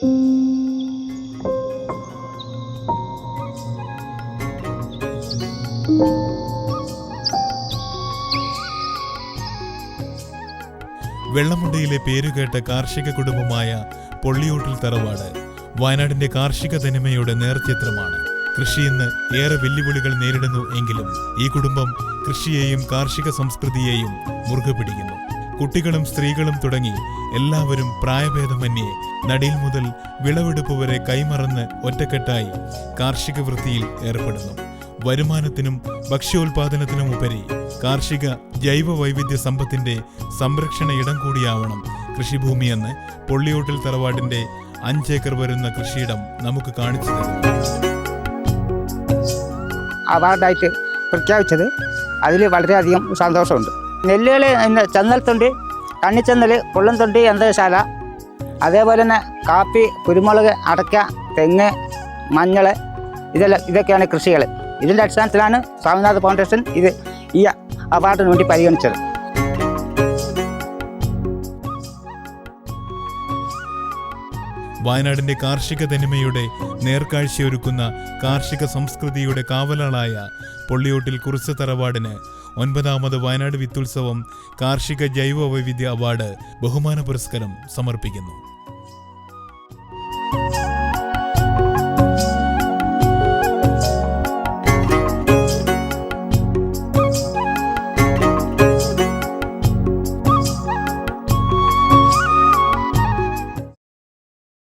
വെള്ളമുണ്ടയിലെ പേരുകേട്ട കാർഷിക കുടുംബമായ പൊള്ളിയോട്ടിൽ തറവാട് വയനാടിന്റെ കാർഷിക തനിമയുടെ നേർചിത്രമാണ്. കൃഷി ഇന്ന് ഏറെ വെല്ലുവിളികൾ നേരിടുന്നു എങ്കിലും ഈ കുടുംബം കൃഷിയെയും കാർഷിക സംസ്കൃതിയെയും മുറുകെ പിടിക്കുന്നു കുട്ടികളും സ്ത്രീകളും തുടങ്ങി എല്ലാവരും പ്രായഭേദമന്യേ നടീൽ മുതൽ വിളവെടുപ്പ് വരെ കൈമറന്ന് ഒറ്റക്കെട്ടായി കാർഷിക വൃത്തിയിൽ ഏർപ്പെടുന്നു. വരുമാനത്തിനും ഭക്ഷ്യോൽപാദനത്തിനും ഉപരി കാർഷിക ജൈവ വൈവിധ്യ സമ്പത്തിന്റെ സംരക്ഷണ ഇടം കൂടിയാവണം കൃഷിഭൂമിയെന്ന് പൊള്ളിയോട്ടിൽ തറവാടിന്റെ അഞ്ചേക്കർ വരുന്ന കൃഷിയിടം നമുക്ക് കാണിച്ചു അവാർഡായിട്ട് പ്രഖ്യാപിച്ചത് അതിൽ വളരെയധികം സന്തോഷമുണ്ട്. നെല്ലുകൾ ചന്നൽത്തൊണ്ട് കണ്ണിച്ചന്നൽ പുള്ളംതൊണ്ടി യന്ത്രശാല അതേപോലെ തന്നെ കാപ്പി കുരുമുളക് അടയ്ക്ക തെങ്ങ് മഞ്ഞൾ ഇതെല്ലാം ഇതൊക്കെയാണ് കൃഷികൾ ഇതിന്റെ അടിസ്ഥാനത്തിലാണ് സ്വാമിനാഥ് ഫൗണ്ടേഷൻ ഇത് ഈ അവാർഡിന് വേണ്ടി പരിഗണിച്ചത്. വയനാടിന്റെ കാർഷിക തനിമയുടെ നേർക്കാഴ്ചയൊരുക്കുന്ന കാർഷിക സംസ്കൃതിയുടെ കാവലാളായ പൊള്ളിയോട്ടിൽ കുറിച്ച തറവാടിന് ഒൻപതാമത് വയനാട് വിത്തുത്സവം കാർഷിക ജൈവ വൈവിധ്യ അവാർഡ് ബഹുമാന പുരസ്കാരം സമർപ്പിക്കുന്നു